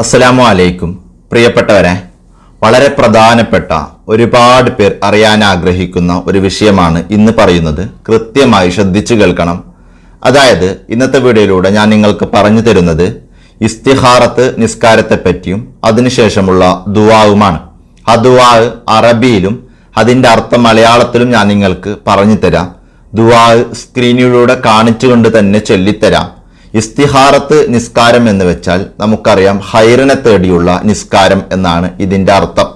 അസ്സലാമു അലൈക്കും പ്രിയപ്പെട്ടവരെ വളരെ പ്രധാനപ്പെട്ട ഒരുപാട് പേർ അറിയാൻ ആഗ്രഹിക്കുന്ന ഒരു വിഷയമാണ് ഇന്ന് പറയുന്നത്. കൃത്യമായി ശ്രദ്ധിച്ചു കേൾക്കണം. അതായത് ഇന്നത്തെ വീഡിയോയിലൂടെ ഞാൻ നിങ്ങൾക്ക് പറഞ്ഞു തരുന്നത് ഇസ്തിഹാറത്ത് നിസ്കാരത്തെ പറ്റിയും അതിനുശേഷമുള്ള ദുവാവുമാണ് ആ ദുവാ അറബിയിലും അതിന്റെ അർത്ഥം മലയാളത്തിലും ഞാൻ നിങ്ങൾക്ക് പറഞ്ഞു തരാം. ദുവാ സ്ക്രീനിലൂടെ കാണിച്ചുകൊണ്ട് തന്നെ ചൊല്ലിത്തരാം. ഇസ്തിഹാറത്ത് നിസ്കാരം എന്ന് വെച്ചാൽ നമുക്കറിയാം ഹൈറിനെ തേടിയുള്ള നിസ്കാരം എന്നാണ് ഇതിന്റെ അർത്ഥം.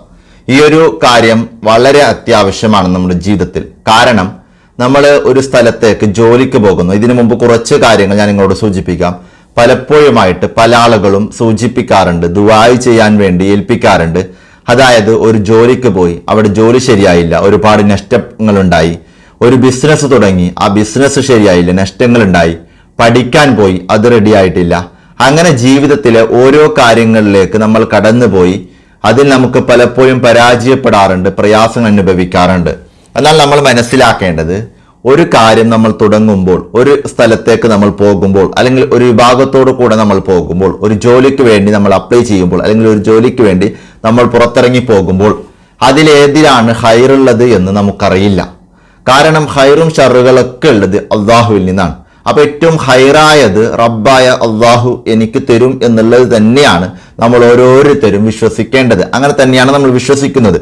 ഈ ഒരു കാര്യം വളരെ അത്യാവശ്യമാണ് നമ്മുടെ ജീവിതത്തിൽ. കാരണം നമ്മൾ ഒരു സ്ഥലത്തേക്ക് ജോലിക്ക് പോകുന്നു. ഇതിനു മുമ്പ് കുറച്ച് കാര്യങ്ങൾ ഞാൻ നിങ്ങളോട് സൂചിപ്പിക്കാം. പലപ്പോഴുമായിട്ട് പല ആളുകളും സൂചിപ്പിക്കാറുണ്ട് ദുബായ് ചെയ്യാൻ വേണ്ടി ഏൽപ്പിക്കാറുണ്ട്. അതായത് ഒരു ജോലിക്ക് പോയി അവിടെ ജോലി ശരിയായില്ല ഒരുപാട് നഷ്ടങ്ങളുണ്ടായി. ഒരു ബിസിനസ് തുടങ്ങി ആ ബിസിനസ് ശരിയായില്ല നഷ്ടങ്ങളുണ്ടായി. പഠിക്കാൻ പോയി അത് റെഡി ആയിട്ടില്ല. അങ്ങനെ ജീവിതത്തിലെ ഓരോ കാര്യങ്ങളിലേക്ക് നമ്മൾ കടന്നുപോയി. അതിൽ നമുക്ക് പലപ്പോഴും പരാജയപ്പെടാറുണ്ട് പ്രയാസങ്ങൾ അനുഭവിക്കാറുണ്ട്. എന്നാൽ നമ്മൾ മനസ്സിലാക്കേണ്ടത് ഒരു കാര്യം നമ്മൾ തുടങ്ങുമ്പോൾ ഒരു സ്ഥലത്തേക്ക് നമ്മൾ പോകുമ്പോൾ അല്ലെങ്കിൽ ഒരു വിഭാഗത്തോടു കൂടെ നമ്മൾ പോകുമ്പോൾ ഒരു ജോലിക്ക് വേണ്ടി നമ്മൾ അപ്ലൈ ചെയ്യുമ്പോൾ അല്ലെങ്കിൽ ഒരു ജോലിക്ക് വേണ്ടി നമ്മൾ പുറത്തിറങ്ങി പോകുമ്പോൾ അതിലേതിലാണ് ഹൈറുള്ളത് എന്ന് നമുക്കറിയില്ല. കാരണം ഹൈറും ഷറുകളൊക്കെ ഉള്ളത് അള്ളാഹുവിൽ നിന്നാണ്. അപ്പൊ ഏറ്റവും ഹൈറായത് റബ്ബായ അള്ളാഹു എനിക്ക് തരും എന്നുള്ളത് തന്നെയാണ് നമ്മൾ ഓരോരുത്തരും വിശ്വസിക്കേണ്ടത്. അങ്ങനെ തന്നെയാണ് നമ്മൾ വിശ്വസിക്കുന്നത്.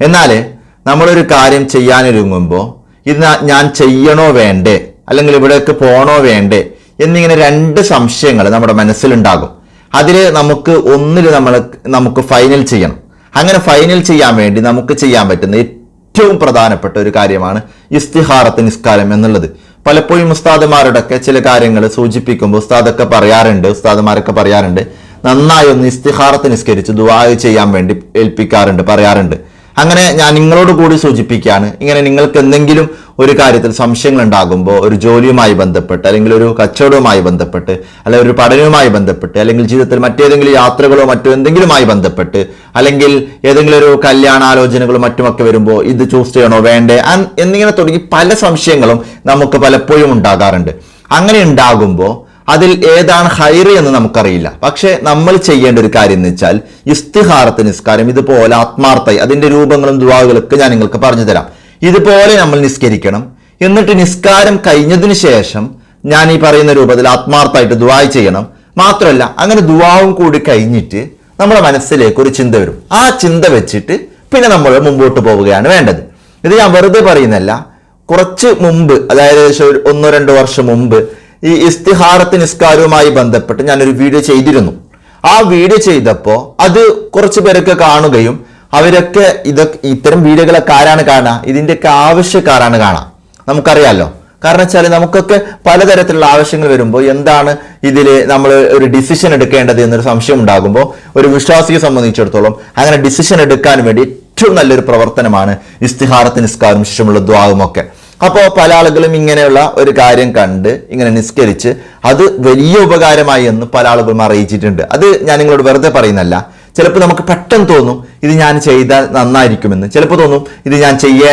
എന്നാൽ നമ്മളൊരു കാര്യം ചെയ്യാനൊരുങ്ങുമ്പോൾ ഇത് ഞാൻ ചെയ്യണോ വേണ്ടേ? അല്ലെങ്കിൽ ഇവിടേക്ക് പോകണോ വേണ്ടേ? എന്നിങ്ങനെ രണ്ട് സംശയങ്ങൾ നമ്മുടെ മനസ്സിലുണ്ടാകും. അതിൽ നമുക്ക് ഒന്നിൽ നമ്മൾ നമുക്ക് ഫൈനൽ ചെയ്യണം. അങ്ങനെ ഫൈനൽ ചെയ്യാൻ വേണ്ടി നമുക്ക് ചെയ്യാൻ പറ്റുന്ന ഏറ്റവും പ്രധാനപ്പെട്ട ഒരു കാര്യമാണ് ഇസ്തിഹാറത്ത് നിസ്കാരം എന്നുള്ളത്. പലപ്പോഴും ഉസ്താദുമാരോടൊക്കെ ചില കാര്യങ്ങൾ സൂചിപ്പിക്കുമ്പോൾ ഉസ്താദൊക്കെ പറയാറുണ്ട് ഉസ്താദുമാരൊക്കെ പറയാറുണ്ട്. നന്നായി ഒന്ന് ഇസ്തിഹാറത്ത് നിസ്കരിച്ച് ദുആ ചെയ്യാൻ വേണ്ടി ഏൽപ്പിക്കാറുണ്ട് പറയാറുണ്ട്. അങ്ങനെ ഞാൻ നിങ്ങളോട് കൂടി സൂചിപ്പിക്കുകയാണ്. ഇങ്ങനെ നിങ്ങൾക്ക് എന്തെങ്കിലും ഒരു കാര്യത്തിൽ സംശയങ്ങൾ ഉണ്ടാകുമ്പോൾ ഒരു ജോലിയുമായി ബന്ധപ്പെട്ട് അല്ലെങ്കിൽ ഒരു കച്ചവടവുമായി ബന്ധപ്പെട്ട് അല്ലെങ്കിൽ ഒരു പഠനവുമായി ബന്ധപ്പെട്ട് അല്ലെങ്കിൽ ജീവിതത്തിൽ മറ്റേതെങ്കിലും യാത്രകളോ മറ്റോ എന്തെങ്കിലുമായി ബന്ധപ്പെട്ട് അല്ലെങ്കിൽ ഏതെങ്കിലും ഒരു കല്യാണാലോചനകളോ മറ്റുമൊക്കെ വരുമ്പോൾ ഇത് ചൂസ് ചെയ്യണോ വേണ്ടേ എന്നിങ്ങനെ തുടങ്ങി പല സംശയങ്ങളും നമുക്ക് പലപ്പോഴും ഉണ്ടാകാറുണ്ട്. അങ്ങനെ ഉണ്ടാകുമ്പോൾ അതിൽ ഏതാണ് ഹൈറ് എന്ന് നമുക്കറിയില്ല. പക്ഷെ നമ്മൾ ചെയ്യേണ്ട ഒരു കാര്യം എന്ന് വെച്ചാൽ ഇസ്തിഹാറത്ത് നിസ്കാരം ഇതുപോലെ ആത്മാർത്ഥമായി അതിന്റെ രൂപങ്ങളും ദുവാകളൊക്കെ ഞാൻ നിങ്ങൾക്ക് പറഞ്ഞു തരാം. ഇതുപോലെ നമ്മൾ നിസ്കരിക്കണം. എന്നിട്ട് നിസ്കാരം കഴിഞ്ഞതിന് ശേഷം ഞാൻ ഈ പറയുന്ന രൂപത്തിൽ ആത്മാർത്ഥമായിട്ട് ദുവായ് ചെയ്യണം. മാത്രമല്ല അങ്ങനെ ദുവാവും കൂടി കഴിഞ്ഞിട്ട് നമ്മുടെ മനസ്സിലേക്ക് ഒരു ചിന്ത വരും. ആ ചിന്ത വെച്ചിട്ട് പിന്നെ നമ്മൾ മുമ്പോട്ട് പോവുകയാണ് വേണ്ടത്. ഇത് ഞാൻ വെറുതെ പറയുന്നല്ല കുറച്ച് മുമ്പ് അതായത് ഏകദേശം ഒന്നോ രണ്ടോ വർഷം മുമ്പ് ഈ ഇസ്തിഹാറത്ത് നിസ്കാരവുമായി ബന്ധപ്പെട്ട് ഞാനൊരു വീഡിയോ ചെയ്തിരുന്നു. ആ വീഡിയോ ചെയ്തപ്പോൾ അത് കുറച്ച് പേരൊക്കെ കാണുകയും അവരൊക്കെ ഇതൊക്കെ ഇത്തരം വീഡിയോകളൊക്കെ ആരാണ് കാണുക ഇതിന്റെയൊക്കെ ആവശ്യക്കാരാണ് കാണുക നമുക്കറിയാമല്ലോ കാരണം വെച്ചാൽ നമുക്കൊക്കെ പലതരത്തിലുള്ള ആവശ്യങ്ങൾ വരുമ്പോൾ എന്താണ് ഇതിൽ നമ്മൾ ഒരു ഡിസിഷൻ എടുക്കേണ്ടത് എന്നൊരു സംശയം ഉണ്ടാകുമ്പോൾ ഒരു വിശ്വാസിയെ സംബന്ധിച്ചിടത്തോളം അങ്ങനെ ഡിസിഷൻ എടുക്കാൻ വേണ്ടി ഏറ്റവും നല്ലൊരു പ്രവർത്തനമാണ് ഇസ്തിഹാറത്തിന് നിസ്കാരം ശേഷമുള്ള ദ്വാവും ഒക്കെ അപ്പോൾ പല ആളുകളും ഇങ്ങനെയുള്ള ഒരു കാര്യം കണ്ട് ഇങ്ങനെ നിസ്കരിച്ച് അത് വലിയ ഉപകാരമായി എന്ന് പല ആളുകളും അറിയിച്ചിട്ടുണ്ട്. അത് ഞാൻ നിങ്ങളോട് വെറുതെ പറയുന്നല്ല ചിലപ്പോൾ നമുക്ക് പെട്ടെന്ന് തോന്നും ഇത് ഞാൻ ചെയ്താൽ നന്നായിരിക്കുമെന്ന്. ചിലപ്പോൾ തോന്നും ഇത് ഞാൻ ചെയ്യ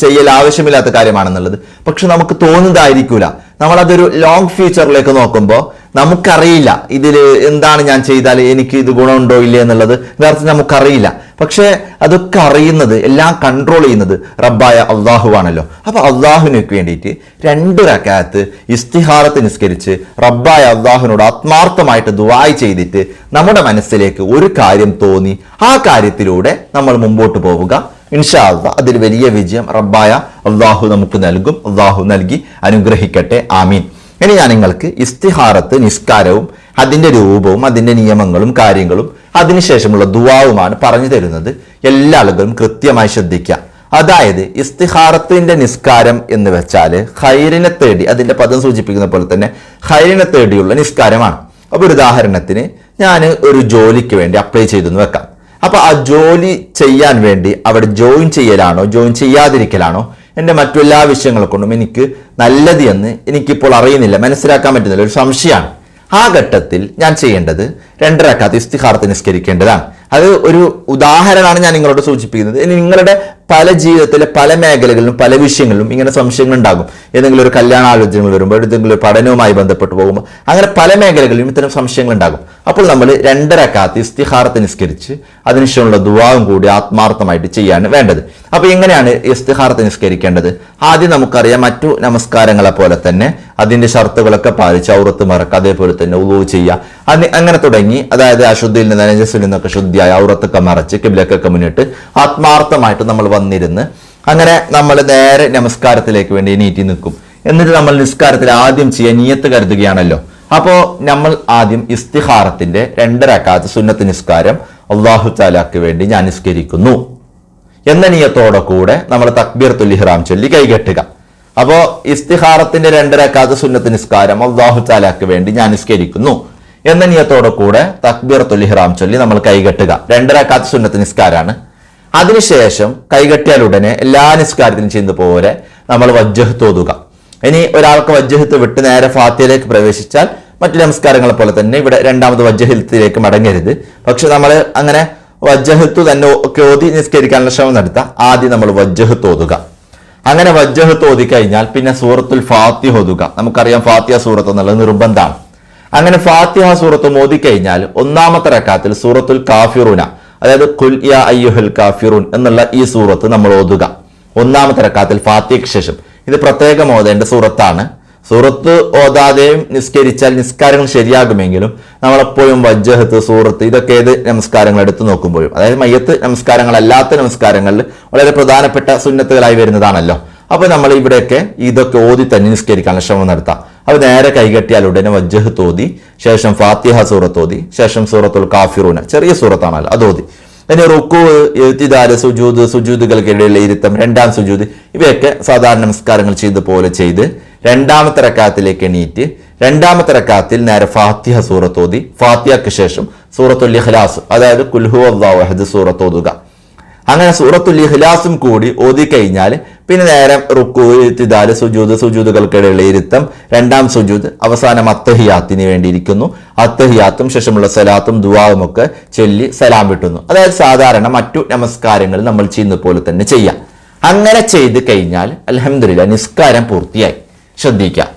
ചെയ്യൽ ആവശ്യമില്ലാത്ത കാര്യമാണെന്നുള്ളത്. പക്ഷെ നമുക്ക് തോന്നുന്നതായിരിക്കൂല. നമ്മളതൊരു ലോങ് ഫ്യൂച്ചറിലേക്ക് നോക്കുമ്പോൾ നമുക്കറിയില്ല ഇതിൽ എന്താണ് ഞാൻ ചെയ്താൽ എനിക്ക് ഇത് ഗുണമുണ്ടോ ഇല്ലേ എന്നുള്ളത്. യഥാർത്ഥത്തിൽ നമുക്കറിയില്ല. പക്ഷേ അതൊക്കെ അറിയുന്നത് എല്ലാം കൺട്രോൾ ചെയ്യുന്നത് റബ്ബായ അള്ളാഹു ആണല്ലോ. അപ്പോൾ അള്ളാഹുവിനൊക്കെ വേണ്ടിയിട്ട് രണ്ട് റക്കാത്ത് ഇസ്തിഹാറത്ത് നിസ്കരിച്ച് റബ്ബായ അള്ളാഹുവിനോട് ആത്മാർത്ഥമായിട്ട് ദുവായ് ചെയ്തിട്ട് നമ്മുടെ മനസ്സിലേക്ക് ഒരു കാര്യം തോന്നി ആ കാര്യത്തിലൂടെ നമ്മൾ മുമ്പോട്ട് പോവുക. ഇൻഷാ അള്ളാ അതിൽ വലിയ വിജയം റബ്ബായ അള്ളാഹു നമുക്ക് നൽകും. അള്ളാഹു നൽകി അനുഗ്രഹിക്കട്ടെ. ആമീൻ. ഇനി ഞാൻ നിങ്ങൾക്ക് ഇസ്തിഹാരത്ത് നിസ്കാരവും അതിന്റെ രൂപവും അതിന്റെ നിയമങ്ങളും കാര്യങ്ങളും അതിനുശേഷമുള്ള ദുവാവുമാണ് പറഞ്ഞു തരുന്നത്. എല്ലാ ആളുകളും കൃത്യമായി ശ്രദ്ധിക്കുക. അതായത് ഇസ്തിഹാറത്തിന്റെ നിസ്കാരം എന്ന് വെച്ചാൽ ഹൈറിനെ തേടി അതിന്റെ പദം സൂചിപ്പിക്കുന്ന പോലെ തന്നെ ഹൈറിനെ തേടിയുള്ള നിസ്കാരമാണ്. അപ്പോൾ ഉദാഹരണത്തിന് ഞാൻ ഒരു ജോലിക്ക് വേണ്ടി അപ്ലൈ ചെയ്തെന്ന് വെക്കാം. അപ്പോൾ ആ ജോലി ചെയ്യാൻ വേണ്ടി അവിടെ ജോയിൻ ചെയ്യലാണോ ജോയിൻ ചെയ്യാതിരിക്കലാണോ? എന്റെ മറ്റെല്ലാ വിഷയങ്ങളെ കൊണ്ടും എനിക്ക് നല്ലത് എന്ന് എനിക്കിപ്പോൾ അറിയുന്നില്ല മനസ്സിലാക്കാൻ പറ്റുന്നില്ല ഒരു സംശയമാണ്. ആ ഘട്ടത്തിൽ ഞാൻ ചെയ്യേണ്ടത് രണ്ടരക്കാത്ത ഇസ്തിഹാർത്ത് നിസ്കരിക്കേണ്ടതാണ്. അത് ഒരു ഉദാഹരണമാണ് ഞാൻ നിങ്ങളോട് സൂചിപ്പിക്കുന്നത്. ഇനി നിങ്ങളുടെ പല ജീവിതത്തിലെ പല മേഖലകളിലും പല വിഷയങ്ങളിലും ഇങ്ങനെ സംശയങ്ങൾ ഉണ്ടാകും ഏതെങ്കിലും ഒരു കല്യാണ ആലോചനകൾ വരുമ്പോൾ ഏതെങ്കിലും ഒരു പഠനവുമായി ബന്ധപ്പെട്ട് പോകുമ്പോൾ അങ്ങനെ പല മേഖലകളിലും ഇത്തരം സംശയങ്ങൾ ഉണ്ടാകും അപ്പോൾ നമ്മൾ രണ്ടരക്കാത്ത് ഇസ്തിഹാറത്ത് നിസ്കരിച്ച് അതിനുശേഷമുള്ള ദുവാവും കൂടി ആത്മാർത്ഥമായിട്ട് ചെയ്യാണ് വേണ്ടത്. അപ്പോൾ എങ്ങനെയാണ് ഇസ്തിഹാറത്ത് നിസ്കരിക്കേണ്ടത്? ആദ്യം നമുക്കറിയാം മറ്റു നമസ്കാരങ്ങളെ പോലെ തന്നെ അതിന്റെ ഷർത്തുകളൊക്കെ പാലിച്ച് ഔറത്ത് മറക്കുക അതേപോലെ തന്നെ ഉളവ് ചെയ്യുക. അത് അങ്ങനെ തുടങ്ങി അതായത് അശുദ്ധിയിൽ നിന്ന് നജസിൽ നിന്നൊക്കെ ശുദ്ധിയായി ഔറത്തൊക്കെ മറച്ച് കിബിലൊക്കെ മുന്നിട്ട് ആത്മാർത്ഥമായിട്ട് നമ്മൾ വന്നിരുന്ന് അങ്ങനെ നമ്മൾ നേരെ നമസ്കാരത്തിലേക്ക് വേണ്ടി എണീറ്റി നിൽക്കും. എന്നിട്ട് നമ്മൾ നിസ്കാരത്തിൽ ആദ്യം ചെയ്യാൻ നിയത്ത് കരുതുകയാണല്ലോ. അപ്പോ നമ്മൾ ആദ്യം ഇസ്തിഹാറത്തിന്റെ രണ്ടരക്കാത്ത സുന്നത്ത് നിസ്കാരം അള്ളാഹു താലാക്ക് വേണ്ടി ഞാൻ നിസ്കരിക്കുന്നു. എന്ന നിയത്തോടെ കൂടെ നമ്മൾ തക്ബീർ ഇഹ്റാം ചൊല്ലി കൈകെട്ടുക. അപ്പോ ഇസ്തിഹാറത്തിന്റെ രണ്ടരക്കാത്ത സുന്നത്ത് നിസ്കാരം അള്ളാഹു താലാക്ക് വേണ്ടി ഞാൻ നിസ്കരിക്കുന്നു. എന്ന നിയത്തോടെ കൂടെ തക്ബീർ ഇഹ്റാം ചൊല്ലി നമ്മൾ കൈകെട്ടുക. രണ്ടരക്കാത്ത സുന്നത്ത് നിസ്കാരാണ്. അതിനുശേഷം കൈകെട്ടിയാൽ ഉടനെ എല്ലാ നിസ്കാരത്തിനും ചെയ്യുന്ന പോലെ നമ്മൾ വജ്ജഹത്ത് ഓതുക. ഇനി ഒരാൾക്ക് വജ്ജഹത്ത് വിട്ട് നേരെ ഫാത്തിയിലേക്ക് പ്രവേശിച്ചാൽ മറ്റു നമസ്കാരങ്ങളെ പോലെ തന്നെ ഇവിടെ രണ്ടാമത് വജ്ജഹത്തിലേക്ക് മടങ്ങരുത്. പക്ഷെ നമ്മൾ അങ്ങനെ വജ്ജഹത്ത് തന്നെ ഓതി നിസ്കരിക്കാനുള്ള ശ്രമം നടത്താം. ആദ്യം നമ്മൾ വജ്ജഹത്ത് ഓതുക. അങ്ങനെ വജ്ജഹത്ത് ഓതി കഴിഞ്ഞാൽ പിന്നെ സൂറത്തുൽ ഫാത്തിഹ ഓതുക. നമുക്കറിയാം ഫാത്തിഹ സൂറത്ത് എന്നുള്ളത് നിർബന്ധമാണ്. അങ്ങനെ ഫാത്തിഹ സൂറത്ത് ഓതി കഴിഞ്ഞാൽ ഒന്നാമത്തെ റക്കാത്തിൽ സൂറത്തുൽ കാഫിറൂന അതായത് കുൽ യാ അയ്യുഹൽ കാഫിറൂൻ എന്നുള്ള ഈ സൂറത്ത് നമ്മൾ ഓതുക. ഒന്നാമത്തെ റക്കാത്തിൽ ഫാത്തിഹയ്ക്ക് ശേഷം. ഇത് പ്രത്യേകം ഓതേണ്ട സൂറത്താണ്. സൂറത്ത് ഓതാതെയും നിസ്കരിച്ചാൽ നിസ്കാരങ്ങൾ ശരിയാകുമെങ്കിലും നമ്മളെപ്പോഴും വജ്ജഹത്ത് സൂറത്ത് ഇതൊക്കെ ഏത് നമസ്കാരങ്ങൾ എടുത്തു നോക്കുമ്പോഴും. അതായത് മയ്യത്ത് നമസ്കാരങ്ങളല്ലാത്ത നമസ്കാരങ്ങളിൽ വളരെ പ്രധാനപ്പെട്ട സുന്നത്തുകളായി വരുന്നതാണല്ലോ. അപ്പൊ നമ്മൾ ഇവിടെയൊക്കെ ഇതൊക്കെ ഓതി തന്നെ നിസ്കരിക്കാനുള്ള ശ്രമം നടത്താം. അപ്പൊ നേരെ കൈകെട്ടിയാൽ ഉടനെ വജ്ജഹ് തോതി ശേഷം ഫാത്തിഹ സൂറത്ത് ഓതി ശേഷം സൂറത്തുൽ കാഫിറൂന. ചെറിയ സൂറത്താണല്ലോ അത് ഓതി. ഇനി റുക്കു എഴുത്തിദാര് സുജൂദ് സുജൂദുകൾക്കിടയിലുള്ള ഇരുത്തം രണ്ടാം സുജൂദ് ഇവയൊക്കെ സാധാരണ നമസ്കാരങ്ങൾ ചെയ്ത പോലെ ചെയ്ത് രണ്ടാമത്തെ റക്കാത്തിലേക്ക് എണീറ്റ് രണ്ടാമത്തെ റക്കാത്തിൽ നേരെ ഫാത്തിഹ സൂറത്ത് ഓതി ഫാത്തിഹയ്ക്ക് ശേഷം സൂറത്തുൽ ഇഖ്ലാസ് അതായത് കുൽഹു അള്ളാഹു അഹദ് സൂറത്ത് ഓതുക. അങ്ങനെ സൂറത്തുൽ ഇഖ്ലാസും കൂടി ഓതി കഴിഞ്ഞാൽ പിന്നെ നേരം റുക്കു ഇത്തിദാൽ സുജൂദ് സുജൂദുകൾക്കിടയിലുള്ള ഇരുത്തം രണ്ടാം സുജൂദ് അവസാനം അത്തഹിയാത്തിന് വേണ്ടിയിരിക്കുന്നു. അത്തഹിയാത്തും ശേഷമുള്ള സലാത്തും ദുവാവും ഒക്കെ ചൊല്ലി സലാം വിട്ടുന്നു. അതായത് സാധാരണ മറ്റു നമസ്കാരങ്ങൾ നമ്മൾ ചെയ്യുന്ന പോലെ തന്നെ ചെയ്യാം. അങ്ങനെ ചെയ്ത് കഴിഞ്ഞാൽ അലഹമില്ല നിസ്കാരം പൂർത്തിയായി. ശ്രദ്ധിക്കുക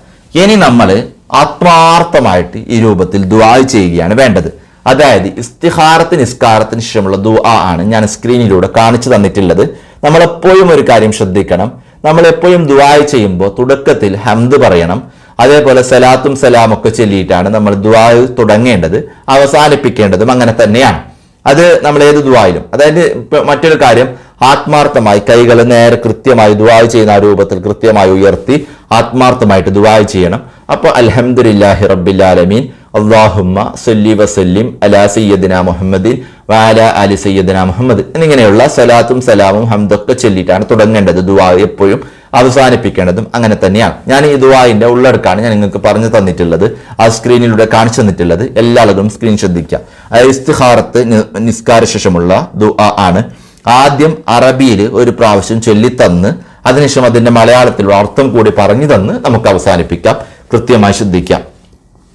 ഇനി നമ്മൾ ആത്മാർത്ഥമായിട്ട് ഈ രൂപത്തിൽ ദുവാ ചെയ്യുകയാണ് വേണ്ടത്. അതായത് ഇസ്തിഹാറത്തിന് നിസ്കാരത്തിന് ശേഷമുള്ള ദുആ ആണ് ഞാൻ സ്ക്രീനിലൂടെ കാണിച്ചു തന്നിട്ടുള്ളത്. നമ്മളെപ്പോഴും ഒരു കാര്യം ശ്രദ്ധിക്കണം. നമ്മളെപ്പോഴും എപ്പോഴും ദുആ ചെയ്യുമ്പോൾ തുടക്കത്തിൽ ഹംദ് പറയണം. അതേപോലെ സലാത്തും സലാം ഒക്കെ ചൊല്ലിയിട്ടാണ് നമ്മൾ ദുആ തുടങ്ങേണ്ടത് അവസാനിപ്പിക്കേണ്ടതും അങ്ങനെ തന്നെയാണ്. അത് നമ്മൾ ഏത് ദുആയിലും അതായത് മറ്റൊരു കാര്യം ആത്മാർത്ഥമായി കൈകൾ നേരെ കൃത്യമായി ദുവായ് ചെയ്യുന്ന ആ രൂപത്തിൽ കൃത്യമായി ഉയർത്തി ആത്മാർത്ഥമായിട്ട് ദുവായ് ചെയ്യണം. അപ്പൊ അൽഹംദുലില്ലാഹി റബ്ബിൽ ആലമീൻ. അള്ളാഹുമ്മ സല്ലി വസല്ലിം അലാ സയ്യദിന മുഹമ്മദിൻ വാല അലി സയ്യദിന മുഹമ്മദ് എന്നിങ്ങനെയുള്ള സലാത്തും സലാമും ഹംദൊക്കെ ചൊല്ലിയിട്ടാണ് തുടങ്ങേണ്ടത്. ദുവാ എപ്പോഴും അവസാനിപ്പിക്കേണ്ടതും അങ്ങനെ തന്നെയാണ്. ഞാൻ ഈ ദുവായിന്റെ ഉള്ളടക്കാണ് ഞാൻ നിങ്ങൾക്ക് പറഞ്ഞു തന്നിട്ടുള്ളത്. ആ സ്ക്രീനിലൂടെ കാണിച്ചു തന്നിട്ടുള്ളത്. എല്ലാ ആളുകളും സ്ക്രീൻ ശ്രദ്ധിക്കുക. ആ ഇസ്തിഹാറത്ത് നിസ്കാര ശേഷമുള്ള ദുആ ആണ്. ആദ്യം അറബിയിൽ ഒരു പ്രാവശ്യം ചൊല്ലിത്തന്ന് അതിനുശേഷം അതിന്റെ മലയാളത്തിലുള്ള അർത്ഥം കൂടി പറഞ്ഞു തന്ന് നമുക്ക് അവസാനിപ്പിക്കാം. കൃത്യമായി ശ്രദ്ധിക്കാം.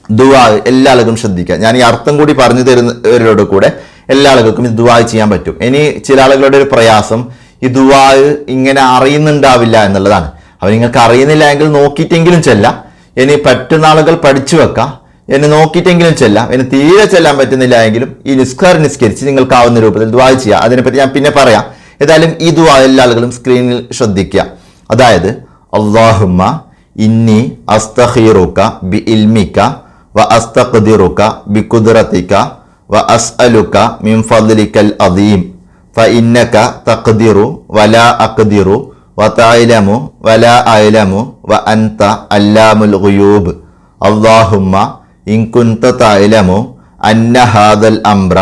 ദുവാ എല്ലാ ആളുകളും ഞാൻ ഈ അർത്ഥം കൂടി പറഞ്ഞു തരുന്നവരോട് കൂടെ എല്ലാ ആളുകൾക്കും ഇത് ദുവാ ചെയ്യാൻ പറ്റും. ഇനി ചില ആളുകളുടെ ഒരു പ്രയാസം ഈ ദുവാ ഇങ്ങനെ അറിയുന്നുണ്ടാവില്ല എന്നുള്ളതാണ്. അവ നിങ്ങൾക്ക് അറിയുന്നില്ല എങ്കിൽ നോക്കിയിട്ടെങ്കിലും ചെല്ലാം. ഇനി പറ്റുന്ന ആളുകൾ പഠിച്ചു വെക്കാം. എന്നെ നോക്കിയിട്ടെങ്കിലും ചെല്ലാം. എന്നെ തീരെ ചെല്ലാൻ പറ്റുന്നില്ല എങ്കിലും ഈ നിസ്കാരം നിസ്കരിച്ച് നിങ്ങൾക്കാവുന്ന രൂപത്തിൽ ദുവാ ചെയ്യുക അതിനെപ്പറ്റി ഞാൻ പിന്നെ പറയാം. ഏതായാലും ഈ ദുവാ എല്ലാ ആളുകളും സ്ക്രീനിൽ ശ്രദ്ധിക്കുക. അതായത് അള്ളാഹുമ്മ ഇന്നി അസ്തഹീറുക്ക ബി ഇൽമിക വ അസ്തഖ്ദിറുക ബിഖുദ്റത്തിക വ അസ്അലുക മിൻ ഫദ്ലിക്കൽ അദീം ഫഇന്നക തഖ്ദിറു വലാ അഖ്ദിറു വതഅലമു വലാ അഅലമു വ അൻത അല്ലാമുൽ ഗുയൂബ്. അല്ലാഹുമ്മ ഇൻ കുൻത തഅലമു അന്ന ഹാദൽ അംറ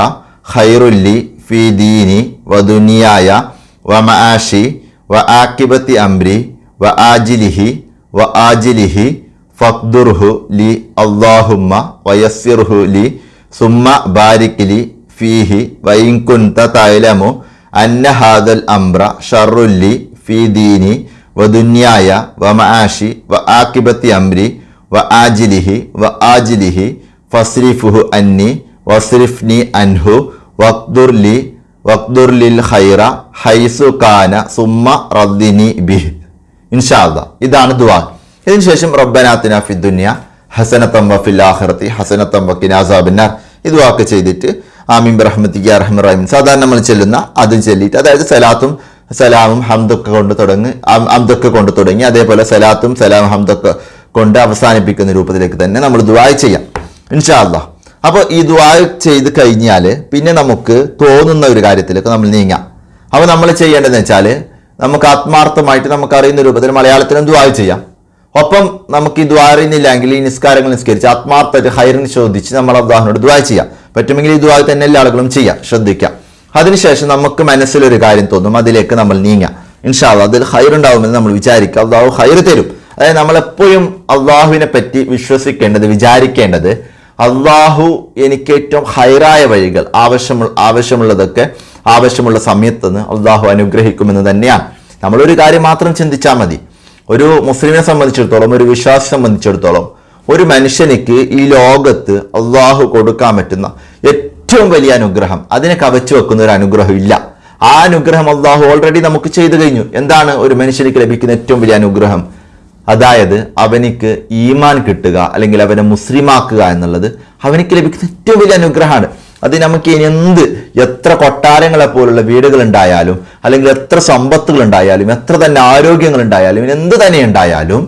ഖൈറുല്ലി ഫി ദീനി വ ദുനിയായ വ മആഷി വ ആക്കിബത്തി അംരി വ ആജിലിഹി വ ആജിലിഹി ഫഖ്ദുർഹു ലി അള്ളാഹുമ്മ വയസ്സിർഹു ലി സുമ്മ ബാരിക് ലി ഫീഹി വൈൻകുന്ത തൈലമു അന്ന ഹാദൽ അംബ്ര ഷറുല്ലി ഫി ദീനി വദുന്യായ വമാഷി വ ആക്കിബത്തി അംരി വ ആജിലിഹി വ ആജിലിഹി ഫസ്രിഫുഹു അന്നി വസ്രിഫ്നി അൻഹു വഖ്ദുർലി വഖ്ദുർലിൽ ഖൈറ ഹൈസു കാന സുമ്മ റദ്ദിനി ബിഹ് ഇൻഷാ ഇതാണ് ദുവാ ഇതിനുശേഷം റബ്ബനാത്തിന ഫി ദുനിയ ഹസനത്തം വഫിൽ ആഖിറത്തി ഹസനത്തം വക്കിനാസാബിന്നാർ ഇത് വാക്ക് ചെയ്തിട്ട് ആമീൻ റഹ്മത്തിക്ക് അറഹ്മറഹിം സാധാരണ നമ്മൾ ചെല്ലുന്ന അത് ചെല്ലിയിട്ട് അതായത് സലാത്തും സലാമും ഹംദൊക്കെ കൊണ്ട് തുടങ്ങി ഹംദൊക്കെ കൊണ്ട് തുടങ്ങി അതേപോലെ സലാത്തും സലാം ഹംദൊക്കെ കൊണ്ട് അവസാനിപ്പിക്കുന്ന രൂപത്തിലേക്ക് തന്നെ നമ്മൾ ദുബായ് ചെയ്യാം. ഇൻഷാല്ല അപ്പോൾ ഈ ദുബായ് ചെയ്ത് കഴിഞ്ഞാൽ പിന്നെ നമുക്ക് തോന്നുന്ന ഒരു കാര്യത്തിലേക്ക് നമ്മൾ നീങ്ങാം. അപ്പോൾ നമ്മൾ ചെയ്യേണ്ടതെന്ന് വെച്ചാൽ നമുക്ക് ആത്മാർത്ഥമായിട്ട് നമുക്ക് അറിയുന്ന രൂപത്തിൽ മലയാളത്തിലും ദുബായ് ചെയ്യാം. ഒപ്പം നമുക്ക് ഈ ദ്വാ അറിയുന്നില്ലെങ്കിൽ ഈ നിസ്കാരങ്ങൾ നിസ്കരിച്ച് ആത്മാർത്ഥമായിട്ട് ഹൈറിന് ചോദിച്ച് നമ്മൾ അള്ളാഹിനോട് ദ്വാ ചെയ്യാം. പറ്റുമെങ്കിൽ ഈ ദ്വാ തന്നെ എല്ലാ ആളുകളും ചെയ്യാം. ശ്രദ്ധിക്കാം. അതിനുശേഷം നമുക്ക് മനസ്സിലൊരു കാര്യം തോന്നും. അതിലേക്ക് നമ്മൾ നീങ്ങാം. ഇൻഷാല്ല അതിൽ ഹൈറുണ്ടാവുമെന്ന് നമ്മൾ വിചാരിക്കുക. അള്ളാഹു ഹൈർ തരും. അതായത് നമ്മളെപ്പോഴും അള്ളാഹുവിനെ പറ്റി വിശ്വസിക്കേണ്ടത് വിചാരിക്കേണ്ടത് അള്ളാഹു എനിക്ക് ഏറ്റവും ഹൈറായ വഴികൾ ആവശ്യമുള്ള ആവശ്യമുള്ളതൊക്കെ ആവശ്യമുള്ള സമയത്ത് നിന്ന് അള്ളാഹു അനുഗ്രഹിക്കുമെന്ന് തന്നെയാണ്. നമ്മളൊരു കാര്യം മാത്രം ചിന്തിച്ചാൽ മതി. ഒരു മുസ്ലിമിനെ സംബന്ധിച്ചിടത്തോളം ഒരു വിശ്വാസി സംബന്ധിച്ചിടത്തോളം ഒരു മനുഷ്യനിക്ക് ഈ ലോകത്ത് അള്ളാഹു കൊടുക്കാൻ പറ്റുന്ന ഏറ്റവും വലിയ അനുഗ്രഹം അതിനെ കവച്ചു വെക്കുന്ന ഒരു അനുഗ്രഹം ഇല്ല. ആ അനുഗ്രഹം അള്ളാഹു ഓൾറെഡി നമുക്ക് ചെയ്തു കഴിഞ്ഞു. എന്താണ് ഒരു മനുഷ്യനിക്ക് ലഭിക്കുന്ന ഏറ്റവും വലിയ അനുഗ്രഹം? അതായത് അവനിക്ക് ഈമാൻ കിട്ടുക അല്ലെങ്കിൽ അവനെ മുസ്ലിമാക്കുക എന്നുള്ളത് അവനിക്ക് ലഭിക്കുന്ന ഏറ്റവും വലിയ അനുഗ്രഹമാണ്. അത് നമുക്ക് ഇനി എന്ത്? എത്ര കൊട്ടാരങ്ങളെ പോലുള്ള വീടുകൾ ഉണ്ടായാലും അല്ലെങ്കിൽ എത്ര സമ്പത്തുകൾ ഉണ്ടായാലും എത്ര തന്നെ ആരോഗ്യങ്ങൾ ഉണ്ടായാലും ഇനി എന്ത് തന്നെ ഉണ്ടായാലും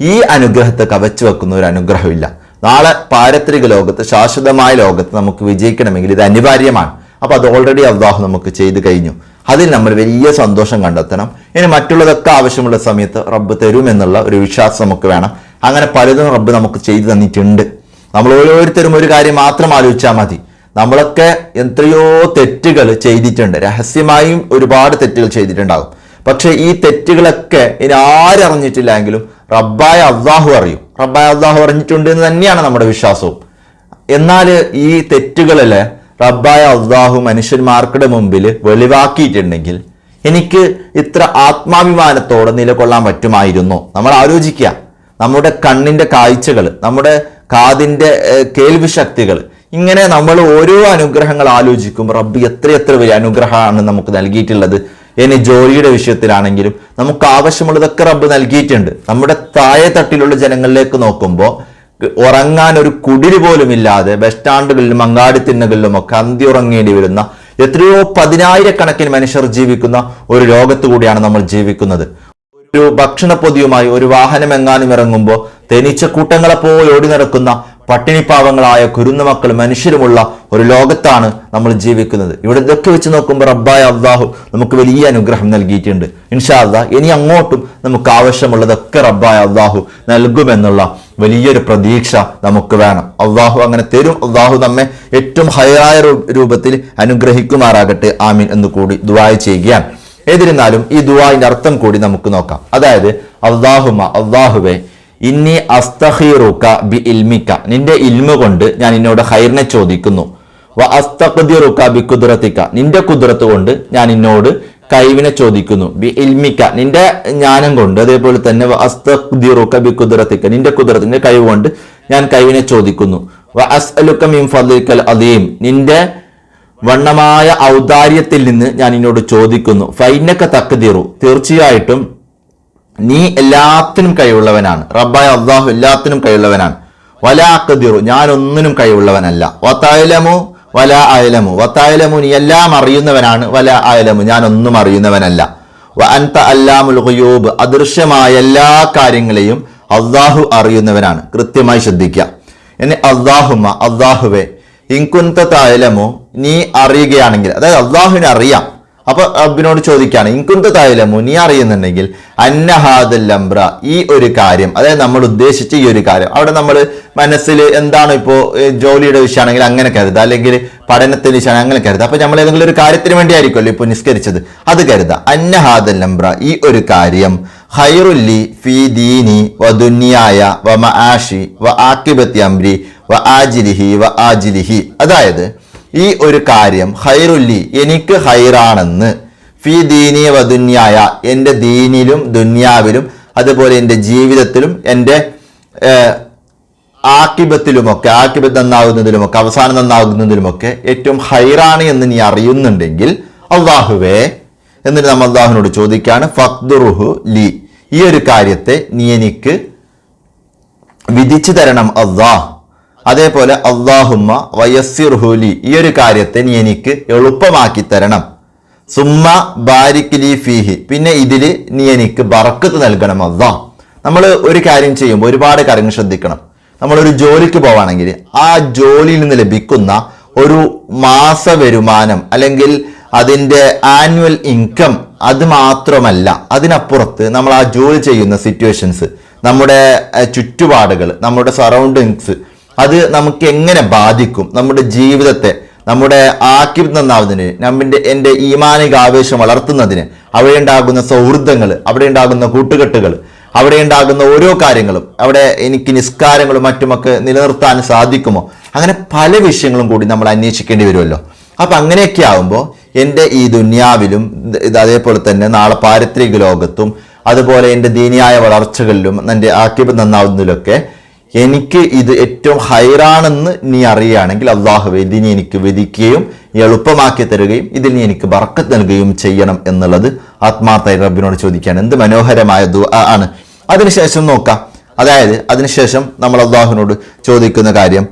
ഈ അനുഗ്രഹത്തെ കവച്ചു വെക്കുന്ന ഒരു അനുഗ്രഹമില്ല. നാളെ പാരത്രിക ലോകത്ത് ശാശ്വതമായ ലോകത്ത് നമുക്ക് വിജയിക്കണമെങ്കിൽ ഇത് അനിവാര്യമാണ്. അപ്പൊ അത് ഓൾറെഡി അള്ളാഹു നമുക്ക് ചെയ്തു കഴിഞ്ഞു. അതിൽ നമ്മൾ വലിയ സന്തോഷം കണ്ടെത്തണം. ഇനി മറ്റുള്ളതൊക്കെ ആവശ്യമുള്ള സമയത്ത് റബ്ബ് തരുമെന്നുള്ള ഒരു വിശ്വാസം നമുക്ക് വേണം. അങ്ങനെ പലതും റബ്ബ് നമുക്ക് ചെയ്തു തന്നിട്ടുണ്ട്. നമ്മൾ ഓരോരുത്തരും ഒരു കാര്യം മാത്രം ആലോചിച്ചാൽ മതി. നമ്മളൊക്കെ എത്രയോ തെറ്റുകൾ ചെയ്തിട്ടുണ്ട്. രഹസ്യമായും ഒരുപാട് തെറ്റുകൾ ചെയ്തിട്ടുണ്ടാകും. പക്ഷേ ഈ തെറ്റുകളൊക്കെ ഇനി ആരറിഞ്ഞിട്ടില്ലെങ്കിലും റബ്ബായ അള്ളാഹു അറിയും. റബ്ബായ അള്ളാഹു അറിഞ്ഞിട്ടുണ്ട് എന്ന് തന്നെയാണ് നമ്മുടെ വിശ്വാസവും. എന്നാൽ ഈ തെറ്റുകളിൽ റബ്ബായ അള്ളാഹു മനുഷ്യന്മാർക്കുടെ മുമ്പിൽ വെളിവാക്കിയിട്ടുണ്ടെങ്കിൽ എനിക്ക് ഇത്ര ആത്മാഭിമാനത്തോടെ നിലകൊള്ളാൻ പറ്റുമായിരുന്നു. നമ്മൾ ആലോചിക്കുക. നമ്മുടെ കണ്ണിന്റെ കാഴ്ചകൾ നമ്മുടെ കാതിന്റെ കേൾവി ശക്തികൾ ഇങ്ങനെ നമ്മൾ ഓരോ അനുഗ്രഹങ്ങൾ ആലോചിക്കും റബ്ബ് എത്ര എത്ര വലിയ അനുഗ്രഹമാണ് നമുക്ക് നൽകിയിട്ടുള്ളത്. ഇനി ജോലിയുടെ വിഷയത്തിലാണെങ്കിലും നമുക്ക് ആവശ്യമുള്ളതൊക്കെ റബ്ബ് നൽകിയിട്ടുണ്ട്. നമ്മുടെ താഴെ തട്ടിലുള്ള ജനങ്ങളിലേക്ക് നോക്കുമ്പോൾ ഉറങ്ങാൻ ഒരു കുടിര് പോലും ഇല്ലാതെ ബസ് സ്റ്റാൻഡുകളിലും അങ്ങാടിത്തിണ്ണകളിലും ഒക്കെ അന്തി ഉറങ്ങേണ്ടി വരുന്ന എത്രയോ പതിനായിരക്കണക്കിന് മനുഷ്യർ ജീവിക്കുന്ന ഒരു ലോകത്ത് കൂടിയാണ് നമ്മൾ ജീവിക്കുന്നത്. ഒരു ഭക്ഷണപ്പൊതിയുമായി ഒരു വാഹനം എങ്ങാനും ഇറങ്ങുമ്പോൾ തേനീച്ച കൂട്ടങ്ങളെ പോയി ഓടി നടക്കുന്ന പട്ടിണിപ്പാവങ്ങളായ കുരുന്ന മക്കൾ മനുഷ്യരുമുള്ള ഒരു ലോകത്താണ് നമ്മൾ ജീവിക്കുന്നത്. ഇവിടെ ഇതൊക്കെ വെച്ച് നോക്കുമ്പോൾ റബ്ബായ അള്ളാഹു നമുക്ക് വലിയ അനുഗ്രഹം നൽകിയിട്ടുണ്ട്. ഇൻഷാ അള്ളാ ഇനി അങ്ങോട്ടും നമുക്ക് ആവശ്യമുള്ളതൊക്കെ റബ്ബായ അള്ളാഹു നൽകുമെന്നുള്ള വലിയൊരു പ്രതീക്ഷ നമുക്ക് വേണം. അള്ളാഹു അങ്ങനെ തരും. അള്ളാഹു നമ്മെ ഏറ്റവും ഹയറായ രൂപത്തിൽ അനുഗ്രഹിക്കുമാറാകട്ടെ. ആമീൻ എന്ന് കൂടി ദുബായ് ചെയ്യുകയാണ്. ഏതിരുന്നാലും ഈ ദുബായിന്റെ അർത്ഥം കൂടി നമുക്ക് നോക്കാം. അതായത് അള്ളാഹുമ അള്ളാഹുവെ ഇന്നി അസ്തഹീറുക്ക ബി ഇൽമിക്ക. നിന്റെ ഇൽമ കൊണ്ട് ഞാൻ നിന്നോട് ഹൈറിനെ ചോദിക്കുന്നു. വ അസ്തഖ്ദിറുക ബി കുദ്റത്തിക്ക നിന്റെ കുദ്റത്ത് കൊണ്ട് ഞാൻ നിന്നോട് കഴിവിനെ ചോദിക്കുന്നു. ബി ഇൽമിക്ക. നിന്റെ ജ്ഞാനം കൊണ്ട് അതേപോലെ തന്നെ വ അസ്തഖ്ദിറുക ബി കുദ്റത്തിക്ക നിന്റെ കുദ്റത്തിന്റെ കഴിവ് കൊണ്ട് ഞാൻ കഴിവിനെ ചോദിക്കുന്നു. വ അസ്അലുക മിൻ ഫദ്ലിക്കൽ അദീം. നിന്റെ വണ്ണമായ ഔദാര്യത്തിൽ നിന്ന് ഞാൻ നിന്നോട് ചോദിക്കുന്നു. ഫൈനക്ക തക്കതീറു തീർച്ചയായിട്ടും നീ എല്ലാത്തിനും കഴിവുള്ളവനാണ്. റബ്ബായ അള്ളാഹു എല്ലാത്തിനും കഴിവുള്ളവനാണ്. വല അക്കതിറു ഞാൻ ഒന്നിനും കഴിവുള്ളവനല്ല. വത്തായലമു വല അയലമു. വത്തായലമു നീ എല്ലാം അറിയുന്നവനാണ്. വല അയലമു ഞാൻ ഒന്നും അറിയുന്നവനല്ല. വ അല്ലാമുൽ ഖുയൂബ് അദൃശ്യമായ എല്ലാ കാര്യങ്ങളെയും അള്ളാഹു അറിയുന്നവനാണ്. കൃത്യമായി ശ്രദ്ധിക്കുക എന്നെ അള്ളാഹുമ അള്ളാഹുവെ ഇൻകുന്ത തായലമോ നീ അറിയുകയാണെങ്കിൽ അതായത് അള്ളാഹുവിനെ അറിയാം. അപ്പൊ അബിനോട് ചോദിക്കുകയാണ് ഇൻകുന്ത തായലമോ നീ അറിയുന്നുണ്ടെങ്കിൽ അന്നഹാദല്ലംബ്ര ഈ ഒരു കാര്യം അതായത് നമ്മൾ ഉദ്ദേശിച്ച ഈ ഒരു കാര്യം. അവിടെ നമ്മൾ മനസ്സിൽ എന്താണ് ഇപ്പോ ഏഹ്, ജോലിയുടെ വിഷയമാണെങ്കിൽ അങ്ങനെ കരുതുക അല്ലെങ്കിൽ പഠനത്തിന്റെ വിഷയമാണ് അങ്ങനെ കരുതുക അപ്പൊ നമ്മൾ ഏതെങ്കിലും ഒരു കാര്യത്തിന് വേണ്ടിയായിരിക്കുമല്ലോ ഇപ്പൊ നിസ്കരിച്ചത്. അത് കരുതുക അന്നഹാദല്ലംബ്ര ഈ ഒരു കാര്യം. ഹൈറുല്ലി ഫി ദീനി വ ദുന്യായ വ മ ആഷി വ ആക്കിബത്തി അംരി വ ആജിലിഹി വ ആജിലിഹി. അതായത് ഈ ഒരു കാര്യം ഹൈറുല്ലി എനിക്ക് ഹൈറാണെന്ന് ഫി ദീനി വ ദുന്യായ എന്റെ ദീനിലും ദുന്യാവിലും അതുപോലെ എന്റെ ജീവിതത്തിലും എന്റെ ആക്കിബത്തിലുമൊക്കെ ആക്കിബത്ത് നന്നാകുന്നതിലുമൊക്കെ അവസാനം നന്നാകുന്നതിലുമൊക്കെ ഏറ്റവും ഹൈറാണ് എന്ന് നീ അറിയുന്നുണ്ടെങ്കിൽ അള്ളാഹുവേ എന്നിട്ട് നമ്മൾ അള്ളാഹുവിനോട് ചോദിക്കുകയാണ് ഫക്ദുറുഹു ലി ഈ ഒരു കാര്യത്തെ നീ എനിക്ക് വിധിച്ചു തരണം അള്ളാഹ്. അതേപോലെ അള്ളാഹുമ്മ വയസ്സിർഹുലി ഈ ഒരു കാര്യത്തെ നീ എനിക്ക് എളുപ്പമാക്കി തരണം. സുമ്മ ബാരിക്കിലി ഫീഹി. പിന്നെ ഇതിൽ നീ എനിക്ക് ബറക്കത്ത് നൽകണം അള്ളാ നമ്മൾ ഒരു കാര്യം ചെയ്യുമ്പോൾ ഒരുപാട് കാര്യങ്ങൾ ശ്രദ്ധിക്കണം. നമ്മളൊരു ജോലിക്ക് പോവാണെങ്കിൽ ആ ജോലിയിൽ നിന്ന് ലഭിക്കുന്ന ഒരു മാസ വരുമാനം അല്ലെങ്കിൽ അതിന്റെ ആനുവൽ ഇൻകം അത് മാത്രമല്ല അതിനപ്പുറത്ത് നമ്മൾ ആ ജോലി ചെയ്യുന്ന സിറ്റുവേഷൻസ് നമ്മുടെ ചുറ്റുപാടുകൾ നമ്മുടെ സറൗണ്ടിങ്സ് അത് നമുക്ക് എങ്ങനെ ബാധിക്കും? നമ്മുടെ ജീവിതത്തെ നമ്മുടെ ആക്കിബ് നന്നാവുന്നതിന് നമ്മുടെ എന്റെ ഈമാനിക ആവേശം വളർത്തുന്നതിന് അവിടെ ഉണ്ടാകുന്ന സൗഹൃദങ്ങൾ അവിടെ ഉണ്ടാകുന്ന കൂട്ടുകെട്ടുകൾ അവിടെ ഉണ്ടാകുന്ന ഓരോ കാര്യങ്ങളും അവിടെ എനിക്ക് നിസ്കാരങ്ങളും മറ്റുമൊക്കെ നിലനിർത്താൻ സാധിക്കുമോ? അങ്ങനെ പല വിഷയങ്ങളും കൂടി നമ്മൾ അന്വേഷിക്കേണ്ടി വരുമല്ലോ. അപ്പം അങ്ങനെയൊക്കെ ആകുമ്പോൾ എന്റെ ഈ ദുന്യാവിലും അതേപോലെ തന്നെ നാളെ പാരിത്രിക ലോകത്തും അതുപോലെ എന്റെ ദീനിയായ വളർച്ചകളിലും എന്റെ ആക്കിബ് നന്നാവുന്നതിലൊക്കെ എനിക്ക് ഇത് ഏറ്റവും ഹൈറാണെന്ന് നീ അറിയുകയാണെങ്കിൽ അള്ളാഹുവെ ഇതിനെ എനിക്ക് വിധിക്കുകയും എളുപ്പമാക്കി തരികയും ഇതിൽ നീ എനിക്ക് ബർക്കത്ത് നൽകുകയും ചെയ്യണം എന്നുള്ളത് ആത്മാർത്ഥമായി റബ്ബിനോട് ചോദിക്കുകയാണ് എന്ത് മനോഹരമായ ദുആ ആണ്. അതിനുശേഷം നോക്കാം. അതായത് അതിനുശേഷം നമ്മൾ അള്ളാഹുവിനോട് ചോദിക്കുന്ന കാര്യം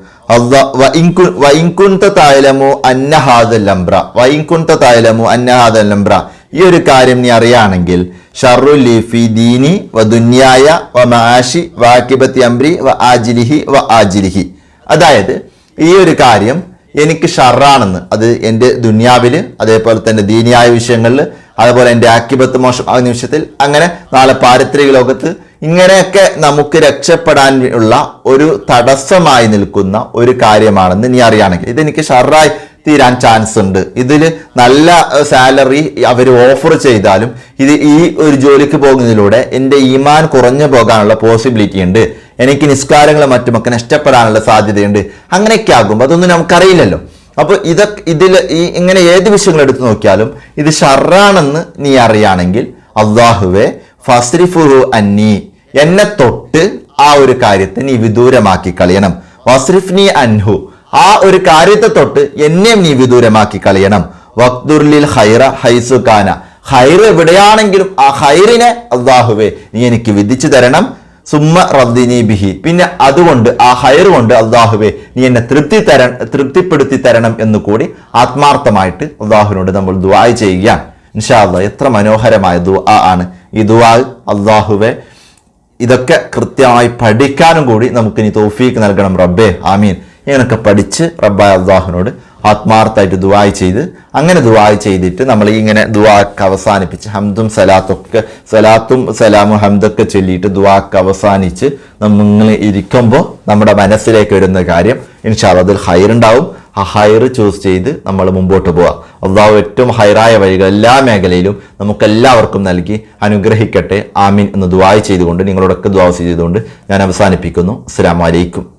വൈൻകുന്ത തായലമു അന്നഹാദല്ലംബ്ര വൈൻകുന്ത തായലമു അന്നഹാദല്ലംബ്ര ഈ ഒരു കാര്യം നീ അറിയാണെങ്കിൽ ഷറു ലിഫി ദീനി വ ദുന്യായ വ മാഷി വാക്കിബത്തി അംബ്രി വ ആജിലിഹി വ ആജിലിഹി. അതായത് ഈ ഒരു കാര്യം എനിക്ക് ഷറാണെന്ന് അത് എന്റെ ദുന്യാവിൽ അതേപോലെ തന്നെ ദീനിയായ വിഷയങ്ങളിൽ അതേപോലെ എന്റെ ആക്കിബത്ത് മോശം ആ വിഷയത്തിൽ അങ്ങനെ നാളെ പാരിത്രിക ലോകത്ത് ഇങ്ങനെയൊക്കെ നമുക്ക് രക്ഷപ്പെടാൻ ഉള്ള ഒരു തടസ്സമായി നിൽക്കുന്ന ഒരു കാര്യമാണെന്ന് നീ അറിയുകയാണെങ്കിൽ ഇതെനിക്ക് ഷറായി തീരാൻ ചാൻസ് ഉണ്ട്. ഇതിൽ നല്ല സാലറി അവർ ഓഫർ ചെയ്താലും ഇത് ഈ ഒരു ജോലിക്ക് പോകുന്നതിലൂടെ എന്റെ ഈമാൻ കുറഞ്ഞു പോകാനുള്ള പോസിബിലിറ്റി ഉണ്ട്. എനിക്ക് നിസ്കാരങ്ങളും മറ്റുമൊക്കെ നഷ്ടപ്പെടാനുള്ള സാധ്യതയുണ്ട്. അങ്ങനെയൊക്കെ ആകുമ്പോൾ അതൊന്നും നമുക്കറിയില്ലല്ലോ. അപ്പോൾ ഇതൊക്കെ ഇതിൽ ഈ ഇങ്ങനെ ഏത് വിഷയങ്ങൾ എടുത്തു നോക്കിയാലും ഇത് ഷറാണെന്ന് നീ അറിയാണെങ്കിൽ അള്ളാഹുവെ ഫസ്രിഫുഹു അന്നി എന്നെ തൊട്ട് ആ ഒരു കാര്യത്തെ നീ വിദൂരമാക്കി കളയണം. വസ്രിഫ്നി അൻഹു ആ ഒരു കാര്യത്തെ തൊട്ട് എന്നെയും നീ വിദൂരമാക്കി കളയണം. വക്തുർലിൽ ഹൈറ ഹൈസുഖാന ഹൈർ എവിടെയാണെങ്കിലും ആ ഹൈറിനെ അള്ളാഹുവേ നീ എനിക്ക് വിധിച്ചു തരണം. സുമ്മ റദ്ദിനി ബിഹി. പിന്നെ അതുകൊണ്ട് ആ ഹൈർ കൊണ്ട് അള്ളാഹുവെ നീ എന്നെ തൃപ്തി തര തൃപ്തിപ്പെടുത്തി തരണം എന്ന് കൂടി ആത്മാർത്ഥമായിട്ട് അള്ളാഹുവിനോട് നമ്മൾ ദുആ ചെയ്യുകയാണ്. ഇൻഷാ അള്ളാഹ് എത്ര മനോഹരമായ ദുആ ആണ് ഈ ദുആ അള്ളാഹുവെ ഇതൊക്കെ കൃത്യമായി പഠിക്കാനും കൂടി നമുക്ക് ഇനി തോഫീക്ക് നൽകണം റബ്ബേ. ആമീൻ. ഇങ്ങനൊക്കെ പഠിച്ച് റബ്ബായ അള്ളാഹുവിനോട് ആത്മാർത്ഥമായിട്ട് ദുബായ് ചെയ്ത് അങ്ങനെ ദുബായ് ചെയ്തിട്ട് നമ്മൾ ഇങ്ങനെ ദുആക്ക് അവസാനിപ്പിച്ച് ഹംദും സലാത്തൊക്കെ സലാത്തും സലാമും ഹംദൊക്കെ ചൊല്ലിയിട്ട് ദുആക്ക് അവസാനിച്ച് നമ്മൾ ഇരിക്കുമ്പോൾ നമ്മുടെ മനസ്സിലേക്ക് വരുന്ന കാര്യം ഇൻഷാൽ അതിൽ ഹൈറുണ്ടാവും ആ ഹൈർ ചൂസ് ചെയ്ത് നമ്മൾ മുമ്പോട്ട് പോവാം. അള്ളാഹു ഏറ്റവും ഹൈറായ വഴികൾ എല്ലാ മേഖലയിലും നമുക്കെല്ലാവർക്കും നൽകി അനുഗ്രഹിക്കട്ടെ. ആമീൻ എന്ന് ദുബായ് ചെയ്തുകൊണ്ട് നിങ്ങളോടൊക്കെ ദുബാസ് ചെയ്തുകൊണ്ട് ഞാൻ അവസാനിപ്പിക്കുന്നു. അസ്സലാമു അലൈക്കും.